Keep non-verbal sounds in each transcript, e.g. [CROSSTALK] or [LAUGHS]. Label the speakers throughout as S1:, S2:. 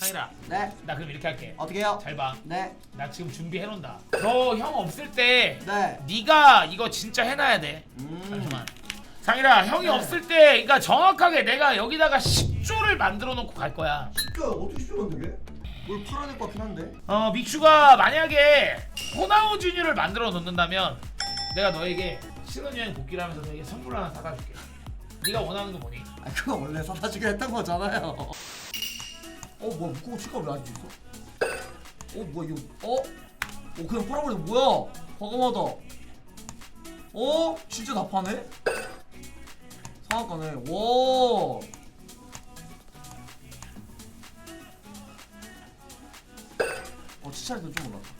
S1: 상일아
S2: 네.
S1: 나 그럼 이렇게 할게
S2: 어떻게 해요?
S1: 잘봐
S2: 네.
S1: 나 지금 준비해놓는다 너 형 없을 때
S2: 네.
S1: 네가 이거 진짜 해놔야 돼
S2: 음.
S1: 잠시만 상일아 형이
S2: 네.
S1: 없을 때 그러니까 정확하게 내가 여기다가 10조를 만들어 놓고 갈 거야
S2: 쉽게 어떻게 쉽게 만들게? 뭘 팔아낼 것 같긴 한데.
S1: 어 믹슈가 만약에 호나우 주니어를 만들어 놓는다면 내가 너에게 신혼여행 복귀를 하면서 너에게 선물 하나 사다 줄게 네가 원하는 거 뭐니?
S2: 아 그거 원래 사다 주기로 했던 거잖아요. 어 뭐야 묶고 치가 왜 아직 있어? 어 뭐야 이거? 어? 어 그냥 팔아버려 뭐야? 과감하다. 어? 진짜 다 파네? 상한가네. 와. 어 치차에서 좀 올랐다.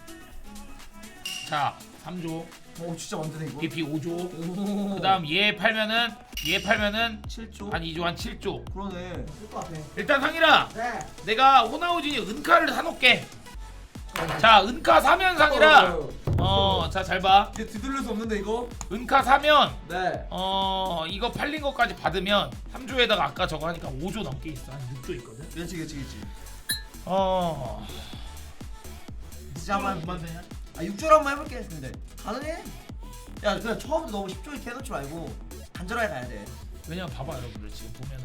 S1: 자 3조
S2: 어 진짜 만드네 이거.
S1: BP 5조
S2: 오.
S1: 그 다음 얘 팔면은 얘 팔면은
S2: 7조.
S1: 한 2조 한 7조
S2: 그러네. 쓸것 같아.
S1: 일단 상일아
S2: 네.
S1: 내가 호나우 주니어 은카를 사놓게 자 은카 사면 상이라 어자 잘 봐
S2: 이제 뒤돌릴 수 없는데 이거?
S1: 은카 사면
S2: 네.
S1: 어 이거 팔린 것까지 받으면 3조에다가 아까 저거 하니까 5조 넘게 있어 한 6조 있거든
S2: 그렇지 그렇지 그렇지.
S1: 어
S2: 진짜 한번
S1: 그만 되냐?
S2: 아 6조로 한번 해볼게. 근데 가능해? 야 그냥 처음부터 너무 10조 이렇게 해놓지 말고 간절하게 가야 돼.
S1: 왜냐면 봐봐 여러분들. 지금 보면은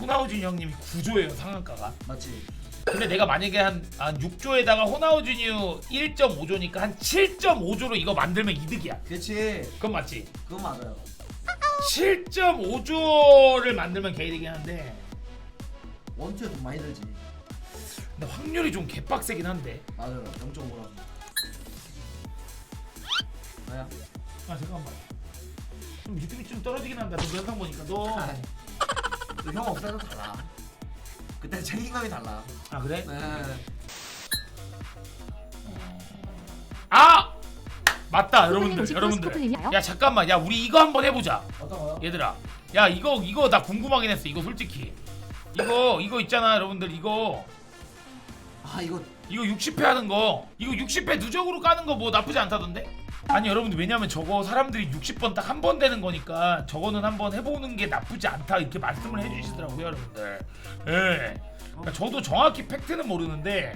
S1: 호나우준 형님이 9조예요 상한가가.
S2: 맞지?
S1: 근데 내가 만약에 한, 한 6조에다가 호나우준이 1.5조니까 한 7.5조로 이거 만들면 이득이야.
S2: 그렇지
S1: 그건 맞지?
S2: 그건 맞아요.
S1: 7.5조를 만들면 개이득이긴 한데.
S2: 원투에 돈 많이 들지.
S1: 근데 확률이 좀 개빡세긴 한데.
S2: 맞아요. 0.5라서 뭐야?
S1: 아 잠깐만. 좀 리듬이 좀 떨어지긴 한다. 너 영상 보니까 너.
S2: 아이, 너형 없어도 달라. 그때 책임감이 달라.
S1: 아 그래?
S2: 네.
S1: 아! 맞다 여러분들 여러분들? 야 잠깐만. 야 우리 이거 한번 해보자.
S2: 어떤 거요?
S1: 얘들아. 야 이거 이거 나 궁금하긴 했어. 이거 솔직히. 이거 이거 있잖아 여러분들. 이거.
S2: 아 이거
S1: 이거 60회 하는 거. 이거 60회 누적으로 까는 거 뭐 나쁘지 않다던데? 아니 여러분들 왜냐면 저거 사람들이 60번 딱 한 번 되는 거니까 저거는 한번 해보는 게 나쁘지 않다 이렇게 말씀을 해주시더라고요 여러분들. 예. 그러니까 저도 정확히 팩트는 모르는데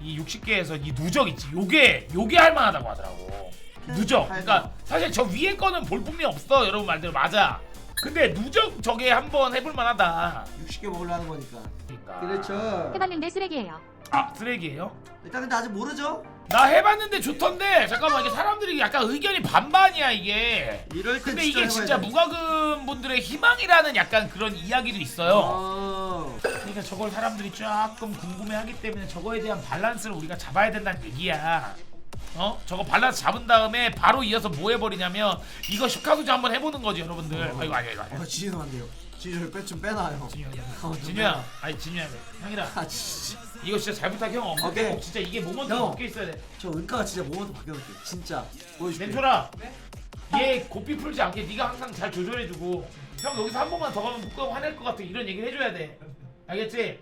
S1: 이 60개에서 이 누적 있지. 요게 요게 할만하다고 하더라고. 누적. 그러니까 사실 저 위에 거는 볼 뿐이 없어 여러분 말대로. 맞아. 근데 누적 저게 한번 해볼 만하다.
S2: 60개 먹으려는 거니까.
S1: 그러니까.
S2: 그렇죠.
S3: 해봤는데 쓰레기예요.
S1: 아 쓰레기예요?
S2: 일단 근데 아직 모르죠?
S1: 나 해봤는데 좋던데. 잠깐만 이게 사람들이 약간 의견이 반반이야 이게.
S2: 이럴 때
S1: 근데 이게 진짜
S2: 해봐야 돼.
S1: 무과금 분들의 희망이라는 약간 그런 이야기도 있어요.
S2: 어.
S1: 그러니까 저걸 사람들이 조금 궁금해하기 때문에 저거에 대한 밸런스를 우리가 잡아야 된다는 얘기야. 어? 저거 밸런스 잡은 다음에 바로 이어서 뭐 해버리냐면 이거 슈카수즈 한번 해보는 거지 여러분들. 아이고 아니야 이거 아니야.
S2: 어 진이도 안 돼요 진이 빼좀 빼놔요.
S1: 진유야.
S2: 어, 좀
S1: 진유야 아니 진유야 형이라.
S2: 아 진짜.
S1: 이거 진짜 잘 부탁해 형.
S2: 오케이.
S1: 꼭 진짜 이게 모먼트
S2: 형.
S1: 없게 있어야 돼.
S2: 저 은가가 진짜 모먼트 바뀌어볼게. 진짜. 보여줄게.
S1: 멘토라 얘 고삐 풀지 않게 네가 항상 잘 조절해주고 형 여기서 한 번만 더 가면 묶어 화낼 것 같아. 이런 얘기를 해줘야 돼. 알겠지?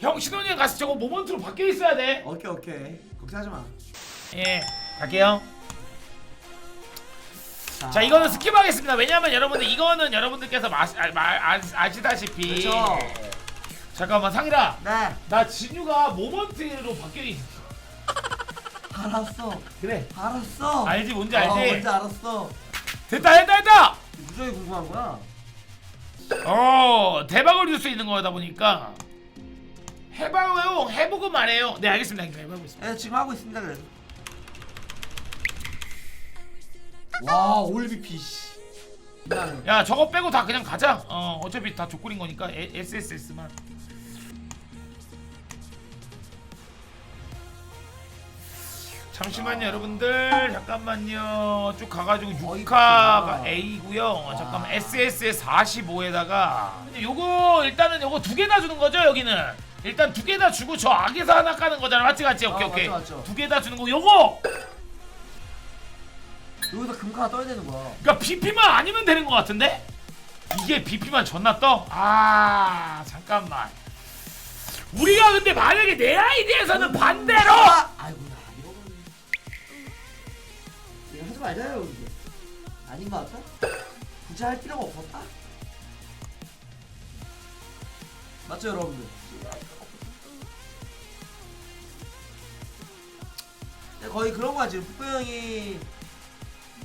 S1: 형 신혼여행 가서 저거 모먼트로 바뀌어 있어야 돼.
S2: 오케이 오케이. 걱정하지 마.
S1: 예, 갈게요. 자, 이거는 스킵하겠습니다. 왜냐면 여러분들 이거는 여러분들께서 마, 아, 마, 아, 아시다시피.
S2: 그렇죠.
S1: 잠깐만 상일아,
S2: 네
S1: 나 진유가 모먼트로 바뀌어 있어. [LAUGHS]
S2: 알았어
S1: 그래.
S2: 알았어
S1: 알지 뭔지
S2: 어,
S1: 알지?
S2: 뭔지 알았어
S1: 됐다 됐다 됐다.
S2: 무적이 궁금한 거야
S1: 어 대박을 줄 수 있는 거다 보니까 해봐요 해보고 말해요. 네 알겠습니다. 해보고 있습니다.
S2: 예 지금 하고 있습니다 그래도 와 올비피 씨.
S1: 야 저거 빼고 다 그냥 가자. 어 어차피 다 족구린 거니까. 에, SSS만. 잠시만요 여러분들. 잠깐만요. 쭉 가가지고
S2: 어이,
S1: 6화가
S2: 그렇구나.
S1: A고요. 어,
S2: 와.
S1: 잠깐만. SS에 45에다가. 요거 일단은 요거 두 개 다 주는 거죠 여기는? 일단 두 개 다 주고 저 악에서 하나 까는 거잖아. 맞지 맞지? 오케이
S2: 아,
S1: 오케이. 두 개 다 주는 거. 요거
S2: 여기서 금가 하나 떠야 되는 거야.
S1: 그러니까 BP만 아니면 되는 것 같은데? 이게 BP만 존나 떠? 아 잠깐만 우리가 근데 만약에 내 아이디에서는 반대로
S2: 아, 아이고 야 이거 이거 하지 말자요 이게. 아닌 것 같다. 굳이 할 필요가 없었다. 맞죠 여러분들? 네, 거의 그런 거야 지금 푸뽀 형이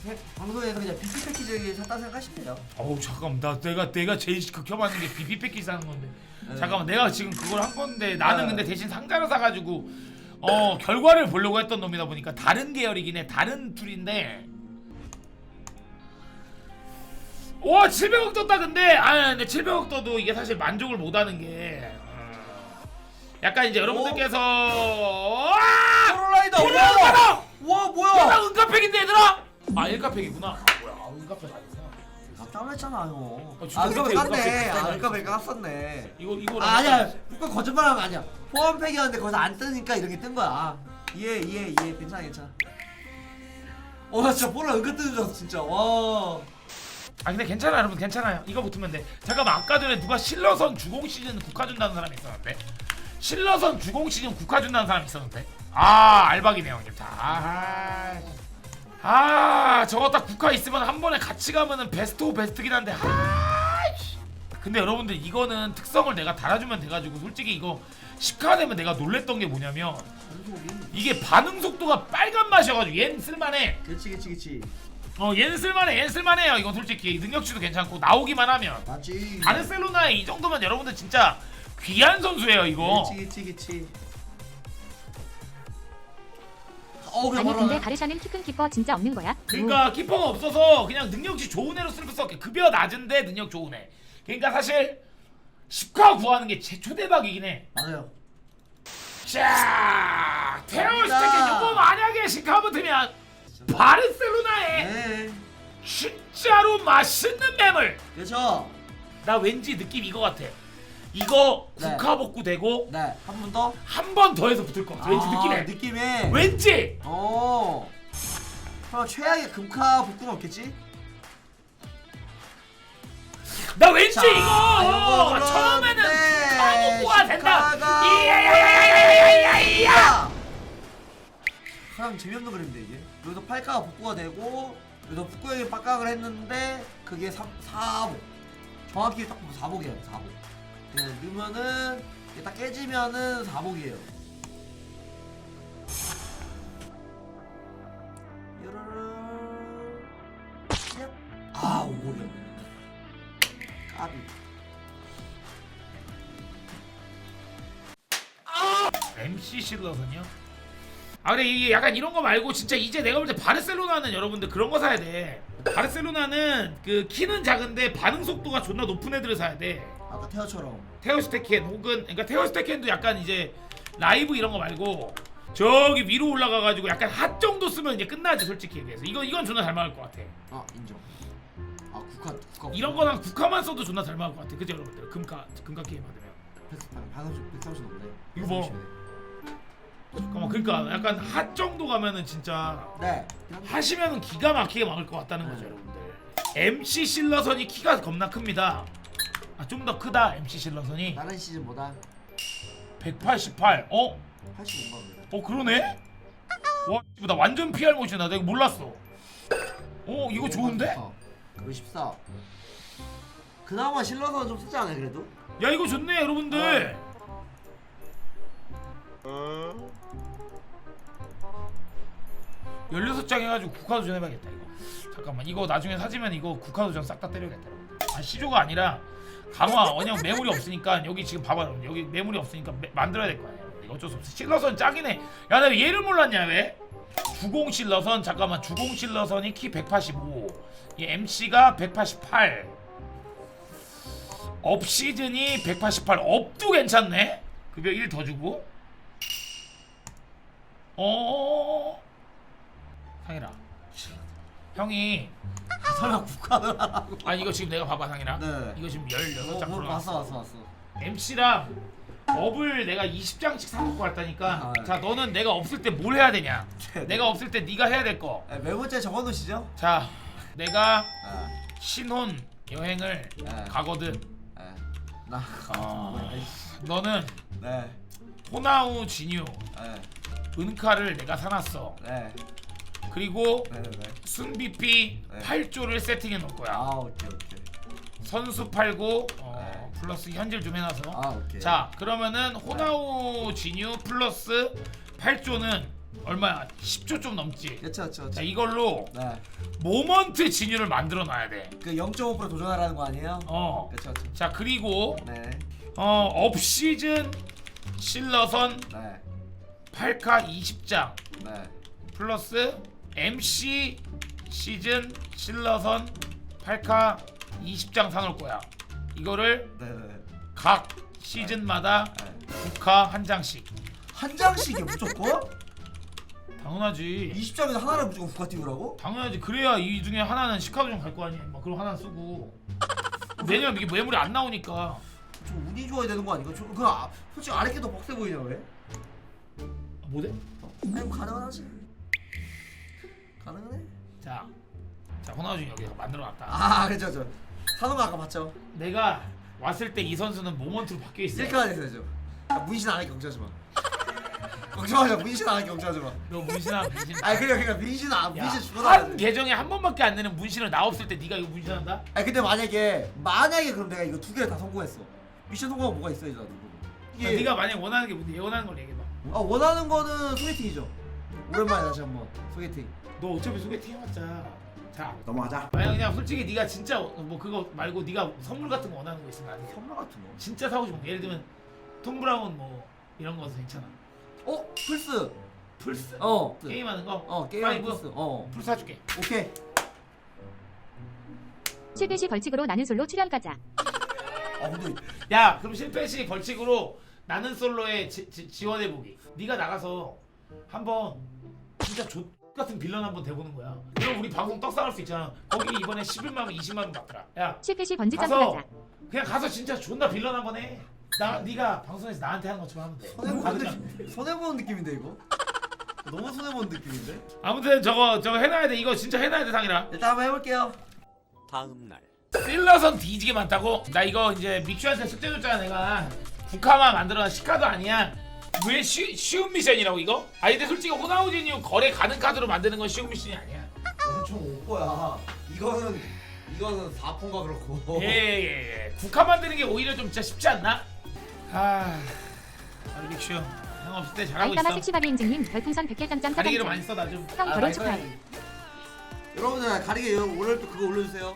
S2: 해- 방송에서 그냥 비피 패키지 샀다 생각하시면 돼요.
S1: 어우 잠깐만 나 내가 내가 제일 극혐하는 게 비비 패키지 사는 건데
S2: 네.
S1: 잠깐만 내가 지금 그걸 한 건데 나는
S2: 네.
S1: 근데 대신 상자로 사가지고 어 결과를 보려고 했던 놈이다 보니까 다른 계열이긴 해 다른 툴인데 와 700억 떴다 근데 아 근데 700억 떠도 이게 사실 만족을 못하는 게 어, 약간 이제 여러분들께서 와
S2: 프로라이더
S1: 프로라이더!
S2: 와! 와 뭐야?
S1: 나 은카팩인데 얘들아 아 일카팩이구나 아 뭐야 아 은카팩 아니구나
S2: 놀랐잖아요.
S1: 어, 진짜
S2: 아 이거
S1: 밑에
S2: 깠네. 아 이거 왜 깠었네.
S1: 이거 이거
S2: 아, 아니야. 북구 거짓말하면 아니야. 포함팩이었는데 거기서 안 뜨니까 이렇게 뜬 거야. 아, 이해 이해 이해 괜찮아 괜찮아. 어 나 진짜 보라 은근 뜨는 줄 알았어 진짜. 와.
S1: 아 근데 괜찮아 여러분 괜찮아요 이거 붙으면 돼 잠깐만 아까 전에 누가 실러선 주공 시즌 국화 준다는 사람이 있었는데 실러선 주공 시즌 국화 준다는 사람이 있었는데 아 알박이네 형님 다 아, 아 저거 딱 국화 있으면 한 번에 같이 가면은 베스트 오브 베스트긴 한데 아 씨. 근데 여러분들 이거는 특성을 내가 달아주면 돼가지고 솔직히 이거 10카 되면 내가 놀랬던 게 뭐냐면 이게 반응 속도가 빨간 맛이어가지고 얘는 쓸만해
S2: 그렇지 그렇지 그렇지.
S1: 어 얘는 쓸만해 얘는 쓸만해요 이건 솔직히 능력치도 괜찮고 나오기만 하면
S2: 맞지.
S1: 바르셀로나에 이 정도면 여러분들 진짜 귀한 선수예요 이거
S2: 그렇지 그렇지 그렇 지. 어 그래
S3: 아니
S2: 바로
S3: 근데
S2: 하나.
S3: 바르샤는 키 큰 키퍼 진짜 없는 거야?
S1: 그러니까 키퍼가 없어서 그냥 능력치 좋은 애로 쓸 수밖에 급여 낮은데 능력 좋은 애 그러니까 사실 10카 구하는 게 최초 대박이긴 해
S2: 맞아요.
S1: 자, 테오
S2: 갑니다.
S1: 요거 만약에 시카 붙으면 바르셀로나에
S2: 네.
S1: 진짜로 맛있는 매물.
S2: 그렇죠.
S1: 나 왠지 느낌 이거 같아. 이거
S2: 네.
S1: 국화 복구 되고
S2: 네. 한 번 더.
S1: 한 번 더 해서 붙을 것 같아. 왠지
S2: 아,
S1: 느낌에.
S2: 느낌에.
S1: 왠지.
S2: 어. 그럼 최악의 금카 복구는 없겠지?
S1: 나 왠지
S2: 자,
S1: 이거
S2: 이거
S1: 처음에는
S2: 그런데
S1: 국화 복구가 된다. 이야야야야야야야야.
S2: 사람 재미없는 그림인데 이게 여기서 8가가 복구가 되고 여기서 북구형이 빡각을 했는데 그게 3, 4복 정확히 딱 보면 4복이에요 4복 네, 넣으면은 이게 딱 깨지면은 4복이에요 아 5복이었네 까비
S1: MC 실러선이요? 아 근데 이게 약간 이런 거 말고 진짜 이제 내가 볼 때 바르셀로나는 여러분들 그런 거 사야 돼. 바르셀로나는 그 키는 작은데 반응 속도가 존나 높은 애들을 사야 돼.
S2: 아까 테어처럼
S1: 테오 스테켄 혹은 그러니까 테오 스테켄도 약간 이제 라이브 이런 거 말고 저기 위로 올라가가지고 약간 핫 정도 쓰면 이제 끝나지 솔직히 얘기해서 이거 이건 존나 잘 막을 것 같아.
S2: 아 인정 아 국화 국화
S1: 이런 거랑 국화만 써도 존나 잘 막을 것 같아. 그죠 여러분들 금가 금가 게임 받으면.
S2: 반삼십 백삼십 넘네
S1: 이거 뭐? 잠깐만 그러니까 약간 핫 정도 가면은 진짜
S2: 네
S1: 하시면은 기가 막히게 막을 것 같다는 거죠,
S2: 네.
S1: 여러분들. MC 실러선이 키가 겁나 큽니다. 아, 좀 더 크다, MC 실러선이.
S2: 다른 시즌보다
S1: 188. 어?
S2: 85만 원.
S1: 어, 그러네? 와, 이거 나 완전 PR 모션이다. 내가 몰랐어. 어, 이거 좋은데?
S2: 그거 14. 그나마 실러서는 좀 쓰지 않아요 그래도?
S1: 야, 이거 좋네, 여러분들. 열여섯 장 해가지고 국화도전 해봐야겠다 이거 잠깐만 이거 나중에 사지면 이거 국화도전 싹 다 때려야겠다 여러분들. 아 시조가 아니라 강화 원형 매물이 없으니까 여기 지금 봐봐 여기 매물이 없으니까 매- 만들어야 될거 아니야 이거 어쩔 수 없어 실러선 짱이네 야 내가 얘를 몰랐냐 왜? 주공 실러선 잠깐만 주공 실러선이 키 185. 이 MC가 188. 업 시즌이 188. 업도 괜찮네. 급여 1 더 주고. 어. 상이라. 형이
S2: 설마 국화를 하라고?
S1: 아니 이거 지금 내가 봐봐 상이라.
S2: 네.
S1: 이거 지금 16장
S2: 어, 뭐,
S1: 들어갔어.
S2: 왔어 왔어 왔어.
S1: MC랑 업을 내가 20장씩 사먹고 왔다니까.
S2: 아, 네.
S1: 자 너는 내가 없을 때 뭘 해야 되냐?
S2: 네.
S1: 내가 없을 때 네가 해야 될 거.
S2: 네, 메모장에 적어놓으시죠?
S1: 자, 내가
S2: 아,
S1: 신혼 여행을
S2: 네.
S1: 가거든.
S2: 네. 나.
S1: 아. 너는
S2: 네.
S1: 호나우 진유
S2: 네.
S1: 은카를 내가 사놨어.
S2: 네.
S1: 그리고
S2: 네. 네.
S1: 순비피
S2: 네.
S1: 8조를 세팅해 놓을 거야.
S2: 아 오케이 오케이.
S1: 선수 팔고 어,
S2: 네.
S1: 플러스 현질 좀 해놔서.
S2: 아 오케이.
S1: 자, 그러면은 호나우 진유 플러스 8조는 얼마야 10초 좀 넘지
S2: 그쵸 그쵸
S1: 자
S2: 그쵸
S1: 이걸로
S2: 네.
S1: 모먼트 진유를 만들어 놔야
S2: 그0.5% 도전하라는 거 아니에요?
S1: 돼어
S2: 그쵸 그쵸
S1: 자 그리고
S2: 네
S1: 어 업시즌 실러선
S2: 네.
S1: 8카 20장
S2: 네.
S1: 플러스 MC 시즌 실러선 8카 20장 사놓을 거야 이거를
S2: 네, 네.
S1: 각 시즌마다
S2: 네.
S1: 9카 한 장씩
S2: 한 장씩이 무조건?
S1: 당연하지
S2: 20장에서 하나를 무조건 국가 띄우라고?
S1: 당연하지 그래야 이 중에 하나는 시카고좀 갈 거 아니야 막 그럼 하나 쓰고 왜냐면 이게 매물이 안 나오니까
S2: 좀 운이 좋아야 되는 거 아닌가? 저, 그 아, 솔직히 아래 게더 벅세 보이냐 왜?
S1: 아, 뭐래?
S2: 아니 뭐 가능하지 가능하네?
S1: 자, 자 호나우준 여기 만들어놨다.
S2: 아 그죠 저 사는 거 아까 봤죠?
S1: 내가 왔을 때 이 선수는 모먼트로 바뀌어 있어
S2: 셀카가 됐어야죠 아, 문신 안 하게 걱정하지 마. [LAUGHS] 걱정하지 마. 문신 안 하게 걱정하지 마.
S1: 너 문신아 문신
S2: 아니 그냥 그냥 민신 안
S1: 야,
S2: 민신
S1: 한 계정에 한 번밖에 안 내는 문신을 나 없을 때 네가 이거 문신한다?
S2: 아니 근데 만약에 만약에 그럼 내가 이거 두 개를 다 성공했어. 미션 성공하면 뭐가 있어야지 나도?
S1: 아, 네가 만약 원하는 게 뭔데? 원하는 걸 얘기해봐.
S2: 아 원하는 거는 소개팅이죠 오랜만에 다시 한번. 소개팅.
S1: 너 어차피 소개팅 해봤자 자
S2: 넘어가자.
S1: 만약 그냥 솔직히 네가 진짜 뭐 그거 말고 네가 선물 같은 거 원하는 거 있으면 나한테.
S2: 선물 같은 거?
S1: 진짜 사고 싶은 거. 예를 들면 톰 브라운 뭐 이런 거 괜찮아.
S2: 어? 플스.
S1: 플스?
S2: 어.
S1: 게임하는 거?
S2: 어 게임
S1: 파이브?
S2: 플스. 어.
S1: 플스 사줄게.
S2: 오케이.
S3: 실패 시 벌칙으로 나는 솔로 출연가자.
S2: 아 근데
S1: 야 그럼 실패 시 벌칙으로 나는 솔로에 지, 지, 지원해보기. 네가 나가서 한번 진짜 조 같은 빌런 한번 돼보는 거야. 그럼 우리 방송 떡상할 수 있잖아. 거기 이번에 11만 원 20만 원 받더라. 야
S3: 실패 시 번지
S1: 가서
S3: 점프하자.
S1: 그냥 가서 진짜 존나 빌런 한번 해 나 네가 방송에서 나한테 하는 것처럼 하면 돼.
S2: 손해 보는
S1: 받으면.
S2: 느낌 손해 보는 느낌인데 이거? 너무 손해 보는 느낌인데?
S1: 아무튼 저거 저거 해놔야 돼. 이거 진짜 해놔야 돼 상이라
S2: 일단 한번 해볼게요.
S4: 다음 날.
S1: 필러선 뒤지게 많다고? 나 이거 이제 믹슈한테 숙제 줬잖아 내가. 국화만 만들어. 시카도 아니야 왜 쉬, 쉬운 미션이라고 이거? 아니 근데 솔직히 호나우진이 거래 가능 카드로 만드는 건 쉬운 미션이 아니야
S2: 엄청 오버야 이거는 이거는 4폰가 그렇고
S1: 예예예 국화 만드는 게 오히려 좀 진짜 쉽지 않나? 아 믹슈 형 없을 때 잘하고
S3: 아이따마
S1: 있어
S3: 섹시바비 인증님 별풍선 100개 짱짱 사장짱.
S1: 많이 써나
S3: 좀형
S2: 아,
S3: 결혼 축하해.
S2: 여러분들 가리게 오늘 또 그거 올려주세요